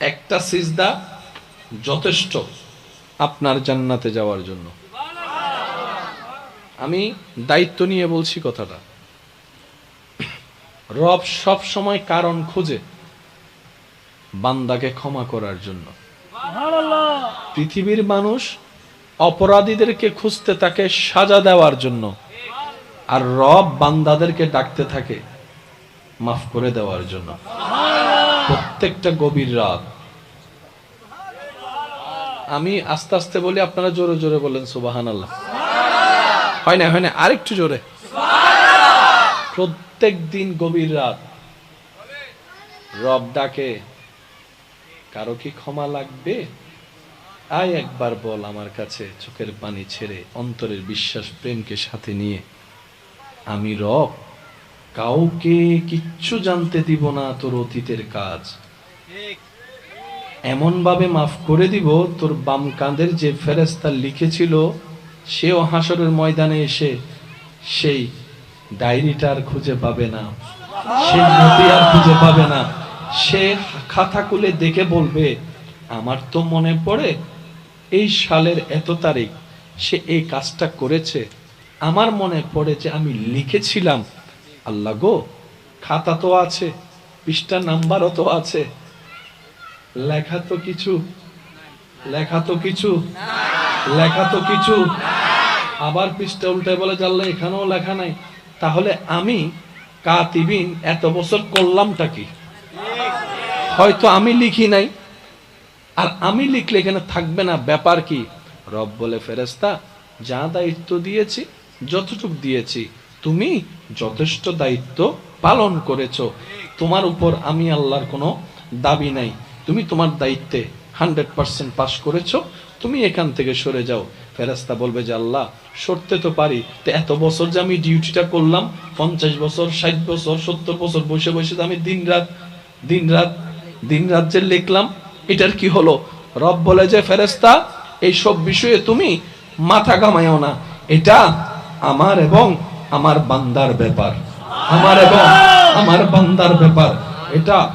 একটা সিজদা যথেষ্ট আপনার জান্নাতে যাওয়ার জন্য। আমি দায়িত্ব নিয়ে বলছি কথাটা। রব সব সময় কারণ খুঁজে বান্দাকে ক্ষমা করার জন্য। পৃথিবীর মানুষ অপরাধীদেরকে খুঁজতে থাকে সাজা দেওয়ার জন্য আর রব বান্দাদেরকে ডাকতে থাকে মাফ করে দেওয়ার জন্য। প্রত্যেকটা গভীর রাত। আমি আস্তে আস্তে বলি, আপনারা জোরে জোরে বলেন সুবাহান আল্লাহ হয় না হয় না, আরেকটু জোরে। প্রত্যেক দিন গভীর রাত। রব ডাকে, কারও কি ক্ষমা লাগবে? আয় একবার বল আমার কাছে, চোখের পানি ছেড়ে অন্তরের বিশ্বাস, প্রেমকে সাথে নিয়ে। আমি রব কাউকে কিচ্ছু জানতে দিব না তোর অতীতের কাজ। এমন ভাবে মাফ করে দিব, তোর বাম কাঁধের যে ফেরেস্তা লিখেছিল, সেও হাসরের ময়দানে এসে সেই ডায়েরিটা আর খুঁজে পাবে না। সে নথি আর খুঁজে পাবে না। সে খাতা খুলে দেখে বলবে, আমার তো মনে পড়ে, এই সালের এত তারিখ, সে এই কাজটা করেছে। আমার মনে পড়ে যে আমি লিখেছিলাম আল্লাহ গো, খাতা তো আছে, পৃষ্ঠা নাম্বারও তো আছে। লেখা তো কিছু, লেখা তো কিছু, লেখা তো কিছু। আবার পৃষ্ঠা উল্টায় বলে জানলে এখানেও লেখা নাই। তাহলে আমি কাতিবিন এত বছর করলামটা কি? হয়তো আমি লিখি নাই। আর আমি লিখলে এখানে থাকবে না, ব্যাপার কি? রব বলে ফেরেস্তা যা দায়িত্ব দিয়েছি, যতটুক দিয়েছি তুমি যথেষ্ট দায়িত্ব পালন করেছ। তোমার উপর আমি আল্লাহর কোনো দাবি নাই। তুমি তোমার দায়িত্বে হান্ড্রেড পার্সেন্ট পাস করেছ। তুমি এখান থেকে সরে যাও। ফেরাস্তা বলবে যে, আল্লাহ, সরতে তো পারি। তো এত বছর যে আমি ডিউটিটা করলাম, পঞ্চাশ বছর, ষাট বছর, সত্তর বছর বসে বসে আমি দিন রাত দিন রাত দিন রাত যে লিখলাম, এটার কি হলো? রব বলে যে ফেরেস্তা এই সব বিষয়ে তুমি মাথা কামাইও না। এটা আমার এবং আমার বান্দার ব্যাপার। আমার এবং আমার বান্দার ব্যাপার। এটা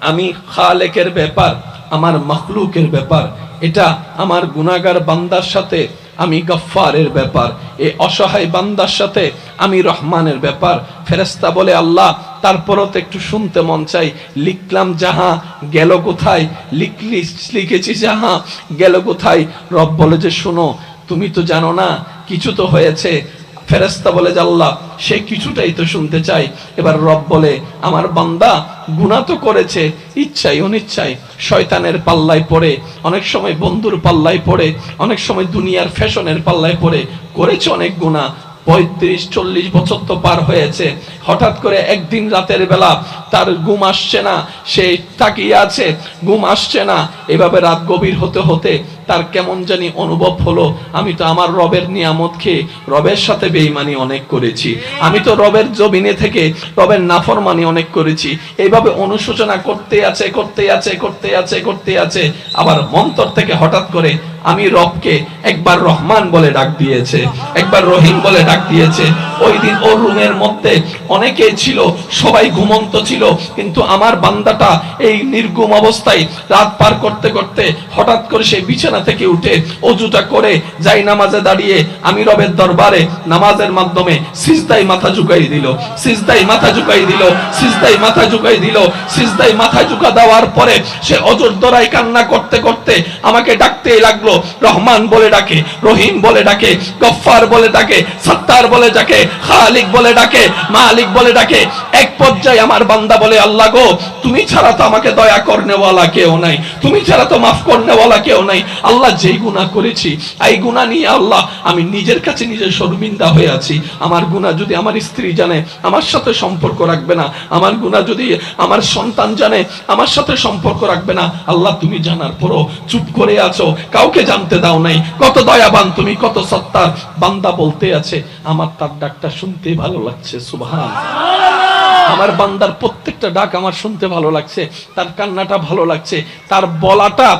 আমি খালেকের ব্যাপার, আমার মখলুকের ব্যাপার। এটা আমার গুনাগার বান্দার সাথে আমি গফফারের ব্যাপার। এই অসহায় বান্দার সাথে আমি রহমানের ব্যাপার। ফেরেস্তা বলে, আল্লাহ, তারপরও তো একটু শুনতে মন চাই। লিখলাম যাহা, গেল কোথায়? লিখলি লিখেছি যাহা, গেল কোথায়? রব বলে যে, শোনো, তুমি তো জানো না, কিছু তো হয়েছে। ফেরেস্তা বলে আল্লাহ, সে কিছুটাই তো শুনতে চাই। এবার রব বলে, আমার বান্দা গুণা তো করেছে ইচ্ছাই অনিচ্ছাই শয়তানের পাল্লায় পড়ে, অনেক সময় বন্ধুর পাল্লায় পড়ে, অনেক সময় দুনিয়ার ফ্যাশনের পাল্লায় পড়ে, করেছে অনেক গুণা পঁয়ত্রিশ, চল্লিশ বছর তো পার হয়েছে। হঠাৎ করে একদিন রাতের বেলা তার ঘুম আসছে না, সে তাকিয়ে আছে, ঘুম আসছে না। এভাবে রাত গভীর হতে হতে তার কেমন জানি অনুভব হলো। আমি তো আমার রবের নিয়ামত খেয়ে রবের সাথে বেইমানি অনেক করেছি। আমি তো রবের জমিনে থেকে রবের নাফরমানি অনেক করেছি। এইভাবে অনুশোচনা করতে আছে করতে আছে করতে আছে করতে আছে। আবার মন্তর থেকে হঠাৎ করে আমি রবকে একবার রহমান বলে ডাক দিয়েছে, একবার রহিম বলে ডাক দিয়েছে। ওই দিন ওর রুমের মধ্যে অনেকে ছিল, সবাই ঘুমন্ত ছিল, কিন্তু আমার বান্দাটা এই নির্গুম অবস্থায় রাত পার করতে করতে হঠাৎ করে সে বিছানা থেকে উঠে অজুটা করে যাই নামাজে দাঁড়িয়ে আমি রবের দরবারে নামাজের মাধ্যমে সিজদাই মাথা ঝুঁকাই দিল। সিজদাই মাথা ঝুঁকাই দিল সিজদাই মাথা ঝুঁকাই দিল সিজদাই মাথা ঝুঁকা দেওয়ার পরে সে অজর দরাই কান্না করতে করতে আমাকে ডাকতেই লাগল, রহমান বলে ডাকে, রহিম বলে ডাকে, গফফার বলে ডাকে, সত্তার বলে ডাকে, খালিক বলে ডাকে, মালিক বলে ডাকে। এক পর্যায়ে আমার বান্দা বলে, আল্লাহ গো, তুমি ছাড়া তো আমাকে দয়া করনেওয়ালা কেউ নাই, তুমি ছাড়া তো মাফ করনেওয়ালা কেউ নাই। আল্লাহ যেই গুনাহ করেছি, এই গুনাহ নিয়ে আল্লাহ, আমি নিজের কাছে নিজের শর্মিন্দা হয়ে আছি। আমার গুনাহ যদি আমার স্ত্রী জানে, আমার সাথে সম্পর্ক রাখবে না। আমার গুনাহ যদি আমার সন্তান জানে, আমার সাথে সম্পর্ক রাখবে না। আল্লাহ, তুমি জানার পরও চুপ করে আছো। কাউকে জানতে দাও নাই। কত দয়াবান তুমি, কত সত্তার বান্দা বলতে আছে। আমার তার ডাকটা শুনতে ভালো লাগছে, সুবহান। আমার বান্দার প্রত্যেকটা ডাক আমার শুনতে ভালো লাগছে, তার কান্নাটা ভালো লাগছে, তার বলাটা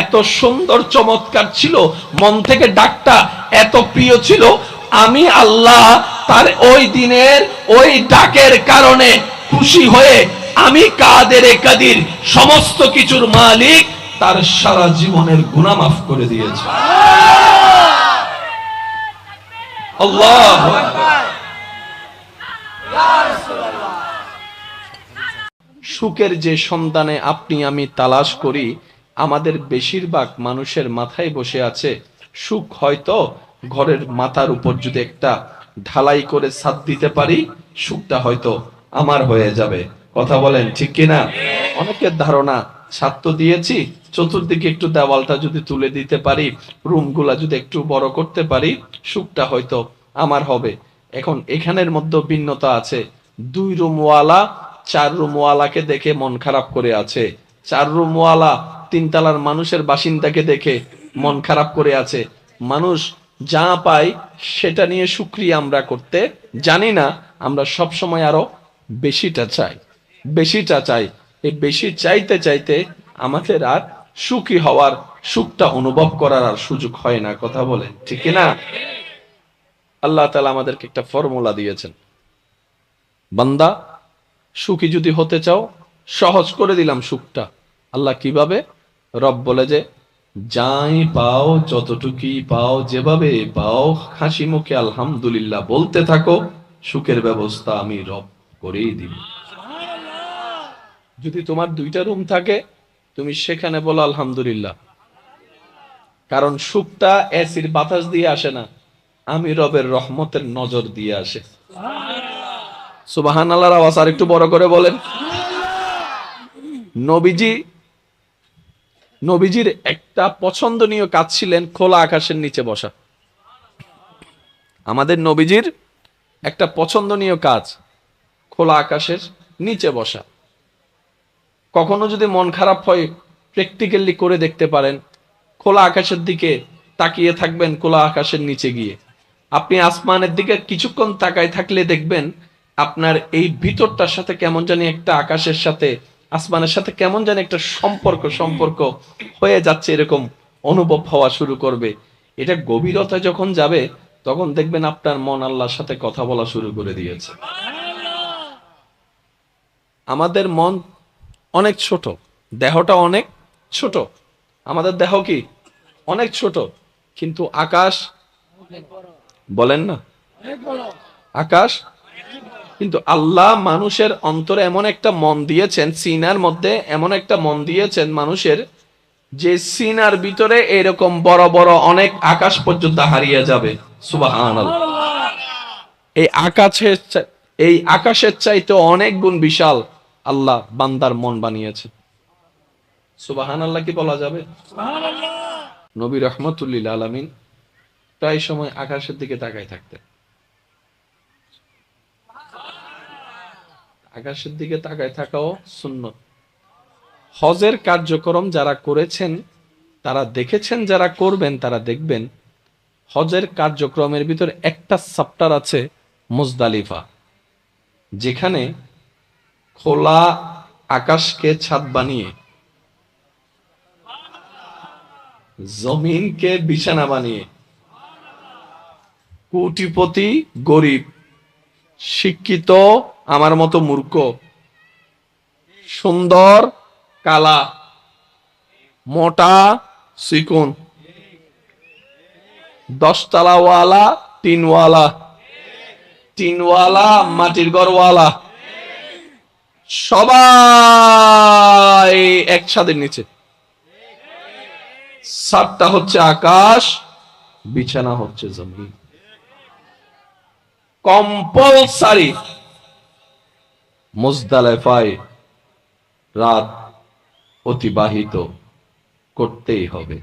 এত সুন্দর, চমৎকার ছিল, মন থেকে ডাকটা এত প্রিয় ছিল, আমি আল্লাহ তার ওই দিনের, ওই ডাকের কারণে খুশি হয়ে আমি কাদের কাদির সমস্ত কিছুর মালিক, তার সারা জীবনের গুনাহ মাফ করে দিয়েছে। আল্লাহ সুখের যে সন্ধানে আপনি আমি তালাশ করি, আমাদের বেশিরভাগ মানুষের মাথায় বসে আছে, সুখ হয়তো ঘরের মাথার উপর যদি একটা ঢালাই করে ছাদ দিতে পারি, সুখটা হয়তো আমার হয়ে যাবে। কথা বলেন, ঠিক কিনা? অনেকের ধারণা, ছাদ তো দিয়েছি, চতুর্দিকে একটু দেওয়ালটা যদি তুলে দিতে পারি, রুমগুলা যদি একটু বড় করতে পারি, সুখটা হয়তো আমার হবে। এখন এখানের মধ্যে ভিন্নতা আছে। দুই রুমওয়ালা, চার রুমওয়ালাকে দেখে মন খারাপ করে আছে। চার রুমওয়ালা তিনতলার মানুষের বাসিন্দাকে দেখে মন খারাপ করে আছে। মানুষ যা পায় সেটা নিয়ে সুক্রিয়া আমরা করতে জানি না, আমরা সব সময় আরও বেশিটা চাই। বেশিটা চাই। এই বেশি চাইতে চাইতে আমাদের আর সুখী হওয়ার, সুখটা অনুভব করার আর সুযোগ হয় না, কথা বলেন, ঠিক না? আল্লাহ তালা আমাদেরকে একটা ফর্মুলা দিয়েছেন। বান্দা, সুখী যদি হতে চাও, সহজ করে দিলাম সুখটা। আল্লাহ কীভাবে? রব বলে যে, যাই পাও, যতটুকুই পাও, যেভাবে পাও, হাসি মুখে আলহামদুলিল্লাহ বলতে থাকো, সুখের ব্যবস্থা আমি রব করেই দিব। যদি তোমার দুইটা রুম থাকে, তুমি সেখানে বলো, আলহামদুলিল্লাহ। কারণ সুখটা এসির বাতাস দিয়ে আসে না। আমি রবের রহমতের নজর দিয়ে আসে। সুবাহান আল্লাহর আওয়াজ আর একটু বড় করে বলেন। নবীজি নবীজির একটা পছন্দনীয় কাজ ছিলেন খোলা আকাশের নিচে বসা। আমাদের নবীজির একটা পছন্দনীয় কাজ খোলা আকাশের নিচে বসা। কখনো যদি মন খারাপ হয় প্র্যাকটিক্যালি করে দেখতে পারেন খোলা আকাশের দিকে তাকিয়ে থাকবেন খোলা আকাশের নিচে গিয়ে। আপনি আসমানের দিকে কিছুক্ষণ তাকায় থাকলে দেখবেন আপনার এই ভিতরটার সাথে কেমন জানি একটা আকাশের সাথে, আসমানের সাথে কেমন জানি একটা সম্পর্ক সম্পর্ক হয়ে যাচ্ছে, এরকম অনুভব হওয়া শুরু করবে। এটা গভীরতা যখন যাবে, তখন দেখবেন আপনার মন আল্লাহর সাথে কথা বলা শুরু করে দিয়েছে। আমাদের মন অনেক ছোট, দেহটা অনেক ছোট। আমাদের দেহ কি? অনেক ছোট, কিন্তু আকাশ বলেন না? আকাশ? কিন্তু আল্লাহ মানুষের অন্তরে এমন একটা মন দিয়েছেন সিনার মধ্যে এমন একটা মন দিয়েছেন মানুষের যে সিনার ভিতরে এরকম বড় বড় অনেক আকাশ পর্যন্ত হারিয়ে যাবে। সুবাহান এই আকাশের এই আকাশের চাইতে অনেক গুণ বিশাল আল্লাহ বান্দার মন বানিয়েছে। সুবাহান আল্লাহ কি বলা যাবে? নবী রহমতুল্লিল আলমিন প্রায় সময় আকাশের দিকে তাকায় থাকতেন আকাশের দিকে তাকায় থাকাও সুন্নত। হজের কার্যক্রম যারা করেছেন, তারা দেখেছেন, যারা করবেন, তারা দেখবেন, হজের কার্যক্রমের ভিতরে একটা সাপ্টার আছে মুজদালিফা। যেখানে খোলা আকাশকে ছাদ বানিয়ে, জমিনকে বিছানা বানিয়ে কোটিপতি গরিব, শিক্ষিত, আমার মতো মূর্খ, সুন্দর, কালা, মোটা চিকুন দশতলাওয়ালা, তিনওয়ালা তিনওয়ালা, মাটির ঘরওয়ালা, সবাই এক ছাদের নিচে। সাতটা হচ্ছে আকাশ, বিছানা হচ্ছে জমিন। কম্পালসারি মুজদালেফায় রাত অতিবাহিত করতেই হবে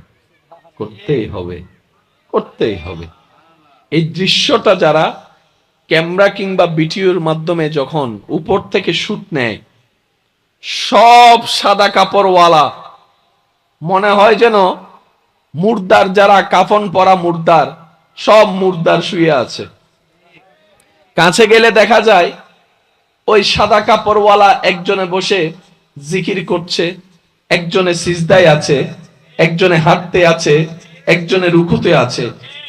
করতেই হবে করতেই হবে। এই দৃশ্যটা যারা ক্যামেরা কিংবা ভিডিওর মাধ্যমে যখন উপর থেকে শুট নেয়, সব সাদা কাপড়ওয়ালা, মনে হয় যেন মুর্দার যারা কাফন পরা মুর্দার, সব মুর্দার শুয়ে আছে। কাছে গেলে দেখা যায়, ওই সাদা কাপড়ওয়ালা একজনে বসে জিকির করছে, একজনে সিজদায় আছে, একজনে হাঁটতে আছে, একজনে রুখুতে আছে।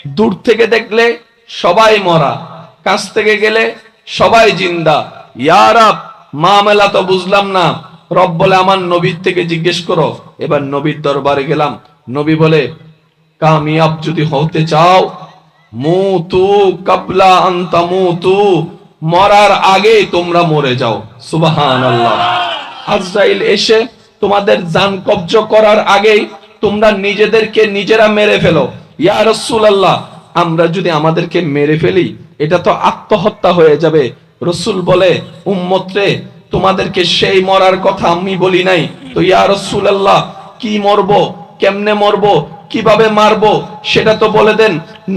দূর থেকে দেখলে সবাই মরা, কাছ থেকে গেলে সবাই জিন্দা। ইয়ারাব মামেলা তো বুঝলাম না। রব বলে, আমার নবীর থেকে জিজ্ঞেস করো। এবার নবীর দরবারে গেলাম। নবী বলে, কামিয়াব যদি হতে চাও মুতু কাবলা আন্তা মুতু, মরার আগে তোমরা মরে যাও। সুবাহান আল্লাহ আজরাইল এসে তোমাদের জান কব্জ করার আগেই তোমরা নিজেদেরকে নিজেরা মেরে ফেলো। ইয়া রাসূলুল্লাহ, আমরা যদি আমাদেরকে মেরে ফেলি, এটা তো আত্মহত্যা হয়ে যাবে। রসুল বলে উম্মতরে তোমাদেরকে সেই মরার কথা আমি বলি নাই। তো ইয়া রাসূলুল্লাহ, কি মরবো, কেমনে মরবো? কীভাবে মারবো সেটা তো বলে দেন।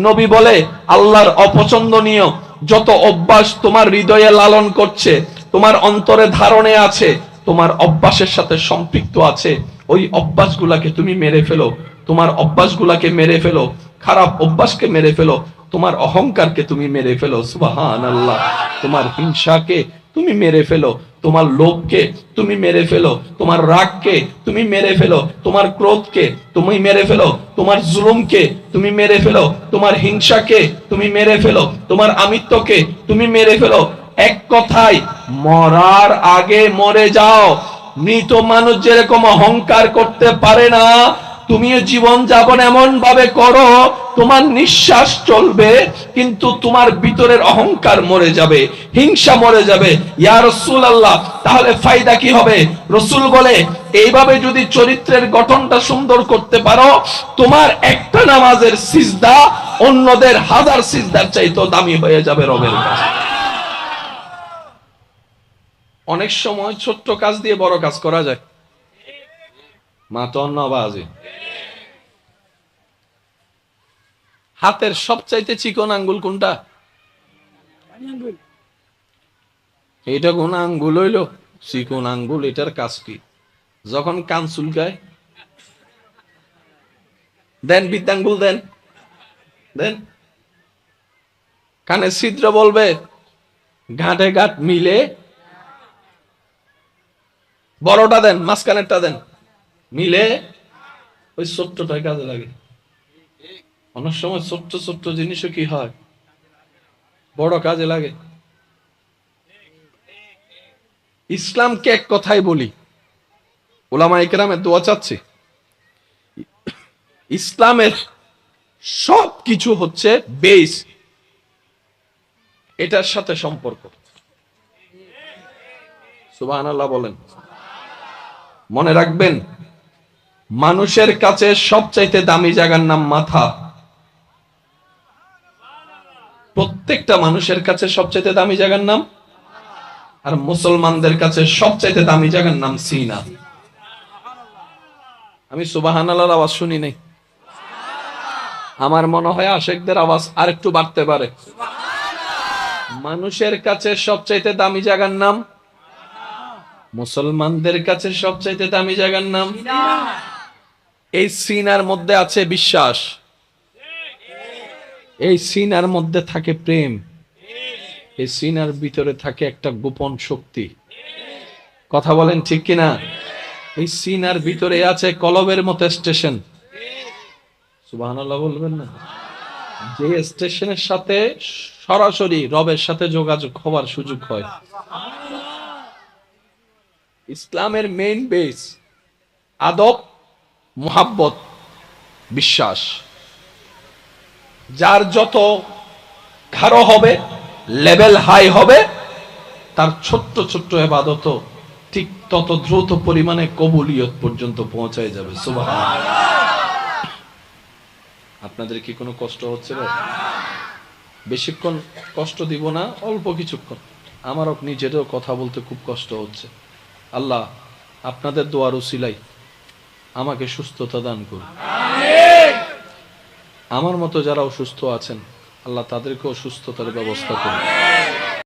নবী বলে, আল্লাহর অপছন্দনীয় যত অভ্যাস তোমার হৃদয়ে লালন করছে, তোমার অন্তরে ধারণে আছে, তোমার অভ্যাসের সাথে সম্পৃক্ত আছে, ওই অভ্যাসগুলাকে তুমি মেরে ফেলো। তোমার অভ্যাসগুলাকে মেরে ফেলো, খারাপ অভ্যাসকে মেরে ফেলো, তোমার অহংকারকে তুমি মেরে ফেলো। সুবাহান আল্লাহ তোমার হিংসাকে তুমি মেরে ফেলো। তোমার লোভকে তুমি মেরে ফেলো। তোমার রাগকে তুমি মেরে ফেলো। তোমার ক্রোধকে তুমি মেরে ফেলো। তোমার জুলুমকে তুমি মেরে ফেলো। তোমার হিংসাকে তুমি মেরে ফেলো। তোমার আমিত্বকে তুমি মেরে ফেলো। এক কথায়, মরার আগে মরে যাও। মৃত মানুষ যেরকম অহংকার করতে পারে না তুমিও জীবন যাপন এমন ভাবে করো, তোমার নিঃশ্বাস চলবে, কিন্তু তোমার ভিতরের অহংকার মরে যাবে, হিংসা মরে যাবে। ইয়া রসুল আল্লাহ তাহলে ফায়দা কি হবে? রসুল বলে, এইভাবে যদি চরিত্রের গঠনটা সুন্দর করতে পারো, তোমার একটা নামাজের সিজদা অন্যদের হাজার সিজদার চাইতো দামি হয়ে যাবে রবের কাছে। অনেক সময় ছোট্ট কাজ দিয়ে বড় কাজ করা যায়। মা তো অন্য বাজে হাতের সবচাইতে চিকন আঙ্গুল কোনটা? এটা কোন আঙ্গুল হইল? চিকন আঙ্গুল, এটার কাজ কি? যখন কান চুলকায়, দেন বিদ্যাঙ্গুল দেন দেন। কানে ছিদ্র বলবে, ঘাটে ঘাট মিলে বড়টা দেন, মাঝখানেরটা দেন। মিলে ওই ছোট্টটাই কাজে লাগে। অনেক সময় ছোট্ট ছোট্ট জিনিসও কি হয়? বড় কাজে লাগে। ইসলামকে এক কথাই বলি, ওলামা ইকরামের দোয়া চাচ্ছি। ইসলামের সব কিছু হচ্ছে বেস এটার সাথে সম্পর্ক। সুবাহ বলেন। মনে রাখবেন মানুষের কাছে সবচাইতে দামি জায়গার নাম মাথা। প্রত্যেকটা মানুষের কাছে সবচাইতে দামি জায়গার নাম? আর মুসলমানদের কাছে সবচাইতে দামি জায়গার নাম সিনা। আমি সুবাহান আওয়াজ শুনি নাই। আমার মনে হয় আশেকদের আওয়াজ আরেকটু বাড়তে পারে। মানুষের কাছে সবচাইতে দামি জায়গার নাম? মুসলমানদের কাছে সবচাইতে দামি জায়গার নাম? এই সিনার মধ্যে আছে বিশ্বাস। এই সিনার মধ্যে থাকে প্রেম। এই সিনার ভিতরে থাকে একটা গোপন শক্তি। কথা বলেন ঠিক কিনা? এই সিনার ভিতরে আছে কলবের মতো স্টেশন। সুবহানাল্লাহ বলবেন না? যে স্টেশনের সাথে সরাসরি রবের সাথে যোগাযোগ হওয়ার সুযোগ হয়। ইসলামের মেইন বেস আদব মোহাব্বত, বিশ্বাস। যার যত খারো হবে, লেভেল হাই হবে, তার ছোট্ট ছোট্ট এবাদত ঠিক তত দ্রুত পরিমাণে কবুলিয়ত পর্যন্ত পৌঁছায় যাবে। সুবাহ আপনাদের কি কোনো কষ্ট হচ্ছে ভাই? বেশিক্ষণ কষ্ট দিব না, অল্প কিছুক্ষণ। আমারও নিজেরও কথা বলতে খুব কষ্ট হচ্ছে। আল্লাহ আপনাদের দোয়ার উসিলাই আমাকে সুস্থতা দান করুন। আমার মতো যারা অসুস্থ আছেন আল্লাহ তাদেরকেও সুস্থতার ব্যবস্থা করুন।